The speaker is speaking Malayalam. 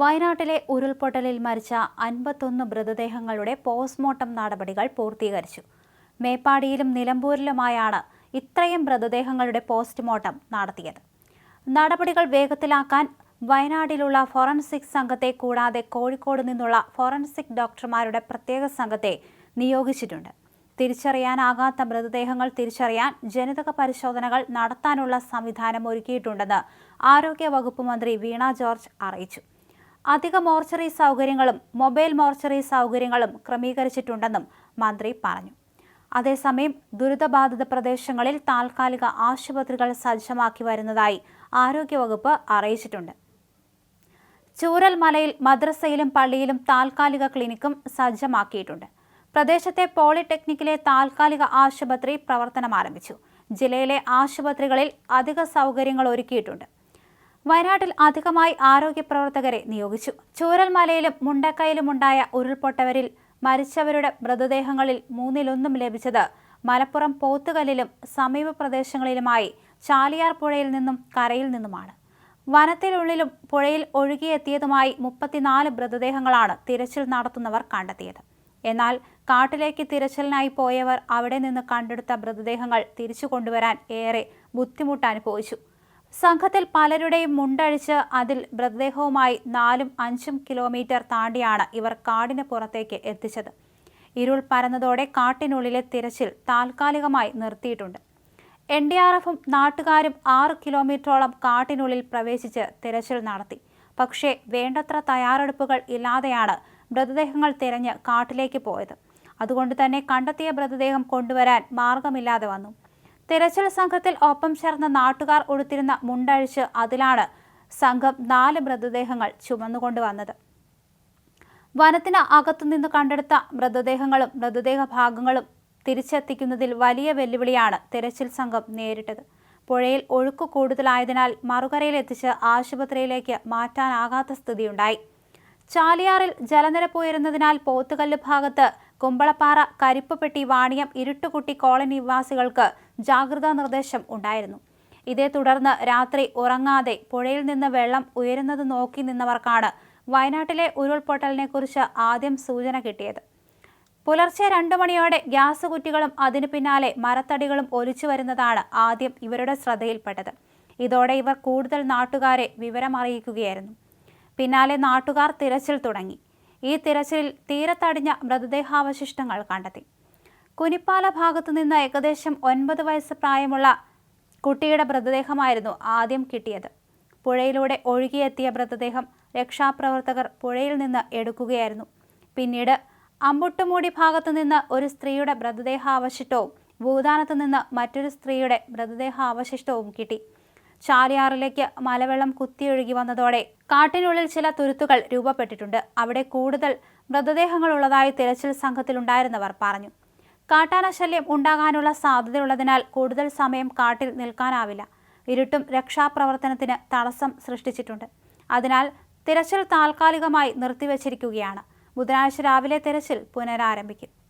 വയനാട്ടിലെ ഉരുൾപൊട്ടലിൽ മരിച്ച അൻപത്തൊന്ന് മൃതദേഹങ്ങളുടെ പോസ്റ്റ്മോർട്ടം നടപടികൾ പൂർത്തീകരിച്ചു. മേപ്പാടിയിലും നിലമ്പൂരിലുമായാണ് ഇത്രയും മൃതദേഹങ്ങളുടെ പോസ്റ്റ്മോർട്ടം നടത്തിയത്. നടപടികൾ വേഗത്തിലാക്കാൻ വയനാട്ടിലുള്ള ഫോറൻസിക് സംഘത്തെ കൂടാതെ കോഴിക്കോട് നിന്നുള്ള ഫോറൻസിക് ഡോക്ടർമാരുടെ പ്രത്യേക സംഘത്തെ നിയോഗിച്ചിട്ടുണ്ട്. തിരിച്ചറിയാനാകാത്ത മൃതദേഹങ്ങൾ തിരിച്ചറിയാൻ ജനിതക പരിശോധനകൾ നടത്താനുള്ള സംവിധാനം ഒരുക്കിയിട്ടുണ്ടെന്ന് ആരോഗ്യ വകുപ്പ് മന്ത്രി വീണ ജോർജ് അറിയിച്ചു. അധിക മോർച്ചറി സൗകര്യങ്ങളും മൊബൈൽ മോർച്ചറി സൗകര്യങ്ങളും ക്രമീകരിച്ചിട്ടുണ്ടെന്നും മന്ത്രി പറഞ്ഞു. അതേസമയം ദുരിതബാധിത പ്രദേശങ്ങളിൽ താൽക്കാലിക ആശുപത്രികൾ സജ്ജമാക്കി വരുന്നതായി ആരോഗ്യവകുപ്പ് അറിയിച്ചിട്ടുണ്ട്. ചൂരൽമലയിൽ മദ്രസയിലും പള്ളിയിലും താൽക്കാലിക ക്ലിനിക്കും സജ്ജമാക്കിയിട്ടുണ്ട്. പ്രദേശത്തെ പോളിടെക്നിക്കിലെ താൽക്കാലിക ആശുപത്രി പ്രവർത്തനം ആരംഭിച്ചു ജില്ലയിലെ ആശുപത്രികളിൽ അധിക സൗകര്യങ്ങൾ ഒരുക്കിയിട്ടുണ്ട്. വയനാട്ടിൽ അധികമായി ആരോഗ്യ പ്രവർത്തകരെ നിയോഗിച്ചു. ചൂരൽമലയിലും മുണ്ടക്കയിലുമുണ്ടായ ഉരുൾപൊട്ടവരിൽ മരിച്ചവരുടെ മൃതദേഹങ്ങളിൽ മൂന്നിലൊന്നും ലഭിച്ചത് മലപ്പുറം പോത്തുകല്ലിലും സമീപ പ്രദേശങ്ങളിലുമായി ചാലിയാർ പുഴയിൽ നിന്നും കരയിൽ നിന്നുമാണ്. വനത്തിനുള്ളിലും പുഴയിൽ ഒഴുകിയെത്തിയതുമായി മുപ്പത്തിനാല് മൃതദേഹങ്ങളാണ് തിരച്ചിൽ നടത്തുന്നവർ കണ്ടെത്തിയത്. എന്നാൽ കാട്ടിലേക്ക് തിരച്ചിലിനായി പോയവർ അവിടെ നിന്ന് കണ്ടെടുത്ത മൃതദേഹങ്ങൾ തിരിച്ചു കൊണ്ടുവരാൻ ഏറെ ബുദ്ധിമുട്ട് അനുഭവിച്ചു. സംഘത്തിൽ പലരുടെയും മുണ്ടഴിച്ച് അതിൽ മൃതദേഹവുമായി നാലും അഞ്ചും കിലോമീറ്റർ താണ്ടിയാണ് ഇവർ കാടിന് പുറത്തേക്ക് എത്തിച്ചത്. ഇരുൾ പരന്നതോടെ കാട്ടിനുള്ളിലെ തിരച്ചിൽ താൽക്കാലികമായി നിർത്തിയിട്ടുണ്ട്. എൻ ഡി ആർ എഫും നാട്ടുകാരും ആറ് കിലോമീറ്ററോളം കാട്ടിനുള്ളിൽ പ്രവേശിച്ച് തിരച്ചിൽ നടത്തി. പക്ഷേ വേണ്ടത്ര തയ്യാറെടുപ്പുകൾ ഇല്ലാതെയാണ് മൃതദേഹങ്ങൾ തിരഞ്ഞ് കാട്ടിലേക്ക് പോയത്. അതുകൊണ്ട് തന്നെ കണ്ടെത്തിയ മൃതദേഹം കൊണ്ടുവരാൻ മാർഗമില്ലാതെ വന്നു. തിരച്ചിൽ സംഘത്തിൽ ഒപ്പം ചേർന്ന നാട്ടുകാർ ഉടുത്തിരുന്ന മുണ്ടഴിച്ച് അതിലാണ് സംഘം നാല് മൃതദേഹങ്ങൾ ചുമന്നുകൊണ്ടുവന്നത്. വനത്തിന് അകത്തുനിന്ന് കണ്ടെടുത്ത മൃതദേഹങ്ങളും മൃതദേഹ ഭാഗങ്ങളും തിരിച്ചെത്തിക്കുന്നതിൽ വലിയ വെല്ലുവിളിയാണ് തിരച്ചിൽ സംഘം നേരിട്ടത്. പുഴയിൽ ഒഴുക്ക് കൂടുതലായതിനാൽ മറുകരയിലെത്തിച്ച് ആശുപത്രിയിലേക്ക് മാറ്റാനാകാത്ത സ്ഥിതിയുണ്ടായി. ചാലിയാറിൽ ജലനിരപ്പ് ഉയരുന്നതിനാൽ പോത്തുകല്ല് ഭാഗത്ത് കുമ്പളപ്പാറ കരിപ്പുപെട്ടി വാണിയം ഇരുട്ടുകുട്ടി കോളനി നിവാസികൾക്ക് ജാഗ്രതാ നിർദ്ദേശം ഉണ്ടായിരുന്നു. ഇതേ തുടർന്ന് രാത്രി ഉറങ്ങാതെ പുഴയിൽ നിന്ന് വെള്ളം ഉയരുന്നത് നോക്കി നിന്നവർക്കാണ് വയനാട്ടിലെ ഉരുൾപൊട്ടലിനെക്കുറിച്ച് ആദ്യം സൂചന കിട്ടിയത്. പുലർച്ചെ രണ്ടു മണിയോടെ ഗ്യാസ് കുറ്റികളും അതിനു പിന്നാലെ മരത്തടികളും ഒലിച്ചു വരുന്നതാണ് ആദ്യം ഇവരുടെ ശ്രദ്ധയിൽപ്പെട്ടത്. ഇതോടെ ഇവർ കൂടുതൽ നാട്ടുകാരെ വിവരമറിയിക്കുകയായിരുന്നു. പിന്നാലെ നാട്ടുകാർ തിരച്ചിൽ തുടങ്ങി. ഈ തിരച്ചിലിൽ തീരത്തടിഞ്ഞ മൃതദേഹാവശിഷ്ടങ്ങൾ കണ്ടെത്തി. കുനിപ്പാല ഭാഗത്തു നിന്ന് ഏകദേശം ഒൻപത് വയസ്സ് പ്രായമുള്ള കുട്ടിയുടെ മൃതദേഹമായിരുന്നു ആദ്യം കിട്ടിയത്. പുഴയിലൂടെ ഒഴുകിയെത്തിയ മൃതദേഹം രക്ഷാപ്രവർത്തകർ പുഴയിൽ നിന്ന് എടുക്കുകയായിരുന്നു. പിന്നീട് അമ്പുട്ടുമൂടി ഭാഗത്തു നിന്ന് ഒരു സ്ത്രീയുടെ മൃതദേഹാവശിഷ്ടവും ഭൂതാനത്ത് നിന്ന് മറ്റൊരു സ്ത്രീയുടെ മൃതദേഹാവശിഷ്ടവും കിട്ടി. ചാലിയാറിലേക്ക് മലവെള്ളം കുത്തിയൊഴുകി വന്നതോടെ കാട്ടിനുള്ളിൽ ചില തുരുത്തുകൾ രൂപപ്പെട്ടിട്ടുണ്ട്. അവിടെ കൂടുതൽ മൃതദേഹങ്ങളുള്ളതായി തിരച്ചിൽ സംഘത്തിലുണ്ടായിരുന്നവർ പറഞ്ഞു. കാട്ടാന ശല്യം ഉണ്ടാകാനുള്ള സാധ്യതയുള്ളതിനാൽ കൂടുതൽ സമയം കാട്ടിൽ നിൽക്കാനാവില്ല. ഇരുട്ടും രക്ഷാപ്രവർത്തനത്തിന് തടസ്സം സൃഷ്ടിച്ചിട്ടുണ്ട്. അതിനാൽ തിരച്ചിൽ താൽക്കാലികമായി നിർത്തിവച്ചിരിക്കുകയാണ്. ബുധനാഴ്ച രാവിലെ തിരച്ചിൽ പുനരാരംഭിക്കും.